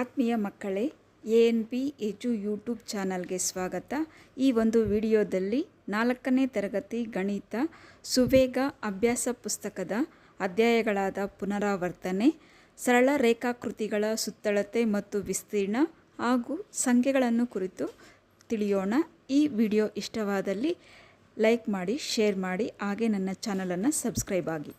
ಆತ್ಮೀಯ ಮಕ್ಕಳೇ, A N P edu YouTube ಚಾನಲ್ಗೆ ಸ್ವಾಗತ. ಈ ಒಂದು ವಿಡಿಯೋದಲ್ಲಿ ನಾಲ್ಕನೇ ತರಗತಿ ಗಣಿತ ಸುವೇಗ ಅಭ್ಯಾಸ ಪುಸ್ತಕದ ಅಧ್ಯಾಯಗಳಾದ ಪುನರಾವರ್ತನೆ, ಸರಳ ರೇಖಾಕೃತಿಗಳ ಸುತ್ತಳತೆ ಮತ್ತು ವಿಸ್ತೀರ್ಣ ಹಾಗೂ ಸಂಖ್ಯೆಗಳನ್ನು ಕುರಿತು ತಿಳಿಯೋಣ. ಈ ವಿಡಿಯೋ ಇಷ್ಟವಾದಲ್ಲಿ ಲೈಕ್ ಮಾಡಿ, ಶೇರ್ ಮಾಡಿ, ಹಾಗೆ ನನ್ನ ಚಾನಲನ್ನು ಸಬ್ಸ್ಕ್ರೈಬ್ ಆಗಿ.